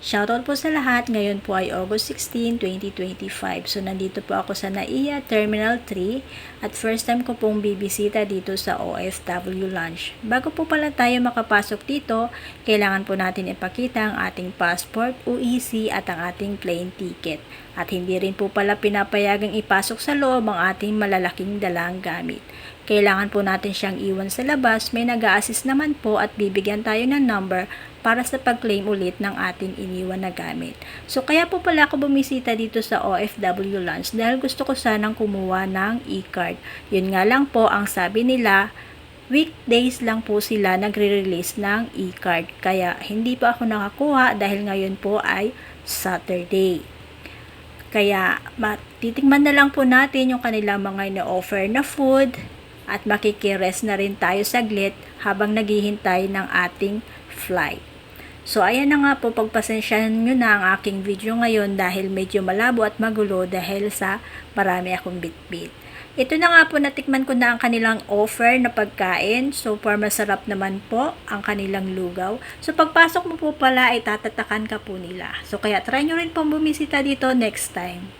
Shoutout po sa lahat. Ngayon po ay August 16, 2025. So, nandito po ako sa NAIA Terminal 3 at first time ko pong bibisita dito sa OFW Lounge. Bago po pala tayo makapasok dito, kailangan po natin ipakita ang ating passport, UEC at ang ating plane ticket. At hindi rin po pala pinapayagang ipasok sa loob ang ating malalaking dalang gamit. Kailangan po natin siyang iwan sa labas, may nag assist naman po at bibigyan tayo ng number para sa pag-claim ulit ng ating iniwan na gamit. So kaya po pala ako bumisita dito sa OFW Lounge dahil gusto ko sanang kumuha ng e-card. Yun nga lang po ang sabi nila, weekdays lang po sila nagre-release ng e-card. Kaya hindi pa ako nakakuha dahil ngayon po ay Saturday. Kaya titikman na lang po natin yung kanilang mga ino-offer na food at makikirest na rin tayo saglit habang naghihintay ng ating flight. So, ayan na nga po, pagpasensyahan nyo na ang aking video ngayon dahil medyo malabo at magulo dahil sa marami akong bitbit. Ito na nga po, natikman ko na ang kanilang offer na pagkain. So, far masarap naman po ang kanilang lugaw. So, pagpasok mo po pala, ay tatatakan ka po nila. So, kaya try nyo rin pong bumisita dito next time.